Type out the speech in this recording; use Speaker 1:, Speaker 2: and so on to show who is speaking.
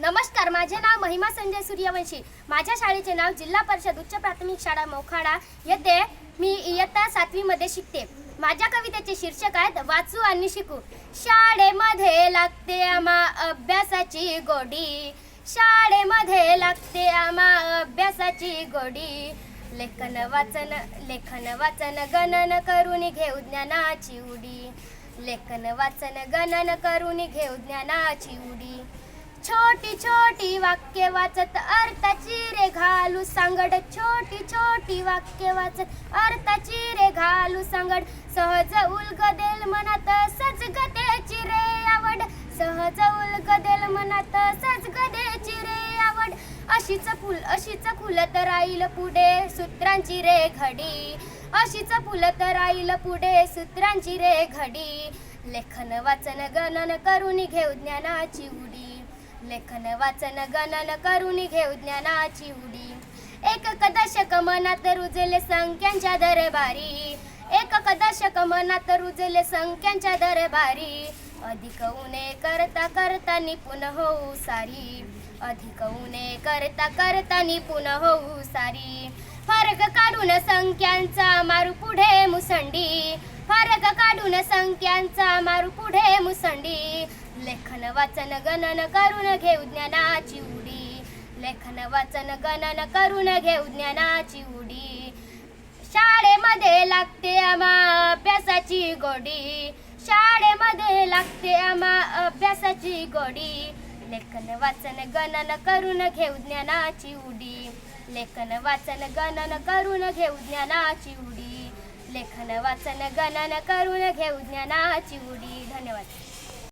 Speaker 1: नमस्कार माझे नाव महिमा संजय सूर्यवंशी. माझ्या शाळेचे नाव जिल्हा परिषद उच्च प्राथमिक शाळा मोखाडा येथे मी इयत्ता सातवीमध्ये शिकते. माझ्या कवितेचे शीर्षक आहेत वाचू आणि शिकू. शाळेमध्ये लागते आम्हा अभ्यासाची गोडी. शाळेमध्ये लागते आम्हा अभ्यासाची गोडी. लेखन वाचन लेखन वाचन गणन करून घेऊ ज्ञानाची उडी. लेखन वाचन गणन करून घेऊ ज्ञानाची उडी. छोटी छोटी वाक्य वाचत अर्थाची रे घालू सांगड. छोटी छोटी वाक्य वाचत अर्थाची रे घालू सांगड. सहज उलगदेल मनात सजगतेची रे आवड. सहज उलगदेल मनात सजगदेची रे आवड. अशीच फुल अशीच फुलत राहील पुढे सूत्रांची रे घडी. अशीच फुलत राहील पुढे सूत्रांची रे घडी. लेखन वाचन गणन करून घेऊ ज्ञानाची उडी. लेखन वाचन गणन करून घेऊ ज्ञानाची उडी एक दशक मनात रुजले संख्यांच्या दरबारी. एक दशक मनात रुजले संख्यांच्या दरबारी. अधिक उणे करता करता निपुण होऊ सारी. अधिक उणे करता करता निपुण होऊ सारी. फरक काढून संख्यांचा मारू पुढे मुसंडी. फरक काढून संख्यांचा मारू पुढे मुसंडी. लेखन वाचन गणन करून घेऊ ज्ञानाची उडी. लेखन वाचन गणन करून घेऊ ज्ञानाची उडी. शाळेमध्ये लागते आम्हा अभ्यासाची गोडी. शाळेमध्ये लागते आम्हा अभ्यासाची गोडी. लेखन वाचन गणन करून घेऊ ज्ञानाची उडी. लेखन वाचन गणन करून घेऊ ज्ञानाची उडी. लेखन वाचन गणन करून घेऊ ज्ञानाची उडी. धन्यवाद.